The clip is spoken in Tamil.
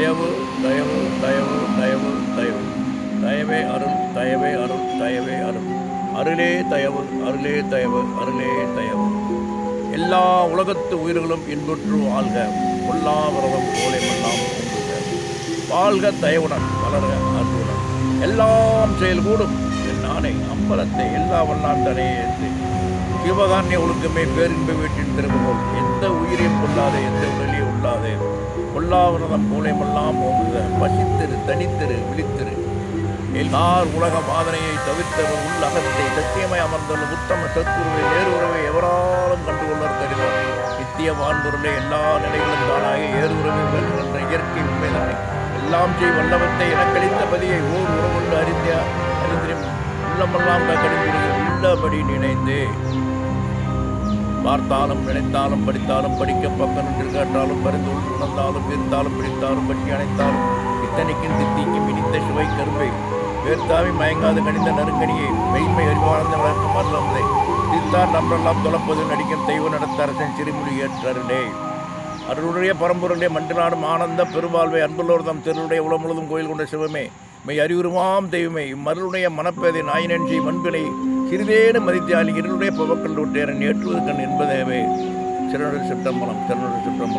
தயவு தயவு தயவு தயவு தயவு. தயவே அருள் தயவே அருள் தயவே அருள். அருளே தயவு அருளே தயவு அருளே தயவு. எல்லா உலகத்து உயிர்களும் இன்புற்று வாழ்க. கொல்லா விரதம் மல்லாம் ஓங்குக. வாழ்க தயவுடன் வளர்க அன்புடன். எல்லாம் செயல் கூடும் நானே அம்பலத்தை எல்லா வல்லாண்டனே என்று சிவகாரண்ய ஒழுக்கமே பேரின்ப வீட்டின் திரும்புகோள் எந்த உயிரையும் கொள்ளாதே எந்த உடலையும் உள்ளாதே கொல்லாவிரதம் மூலையமெல்லாம் ஓங்குக பசித்திரு தனித்திரு விழித்திரு. எல்லார் உலக பாதனையை தவிர்த்தவர் உள்ளகத்தை சத்தியமாய் அமர்ந்துள்ள உத்தம சத்குருவை நேருறவை எவராலும் கண்டுகொள்ளர் தருவார். நித்திய வான்பொருளை எல்லா நிலைகளும் தானாக ஏறுறவை வெல்கின்ற இயற்கை உண்மைதானே. எல்லாம் செய் வல்லவத்தை எனக்களித்த பதியை ஓர் உறவுண்டு அறிந்த அறிந்திரும். உள்ளமெல்லாம் கடிந்து உள்ளபடி நினைந்தே. பார்த்தாலும் நினைத்தாலும் படித்தாலும் படிக்க பக்கம் நின்று கேட்டாலும் பரிந்து உணர்ந்தாலும் இருந்தாலும் பிடித்தாலும் பற்றி அணைத்தாலும் இத்தனைக்கும் தித்திக்கும் இனித்த சுவை கரும்பை. வேர்த்தாவி மயங்காத கணிந்த நறுங்கனியை மெய்மை அறிவானந்த வளர்க்கும் அருளமுதை தித்தார் நம்பரெல்லாம் தொலைப்பது நடிக்கும் தெய்வ நடத்த அரசன் சிறுமொழி ஏற்றருளே. அருளுடைய பரம்பொருளே மண்டலாடும் ஆனந்த பெருவாழ்வை அன்புள்ளோர் தம் திருளுடைய உலகம் முழுதும் கோயில் கொண்ட சிவமே. மெய் அறிவுருமாம் தெய்வமே இம்மருளுடைய மனப்பேதை நாயினன்றி மண்பினை சிறிதேன மதித்தாலி இருளுடைய பவக்கள் ஏற்றுவது கண் என்பதேவே. சிறனுடைய சிற்றம்பலம் சிறனுடைய சிற்றம்பலம்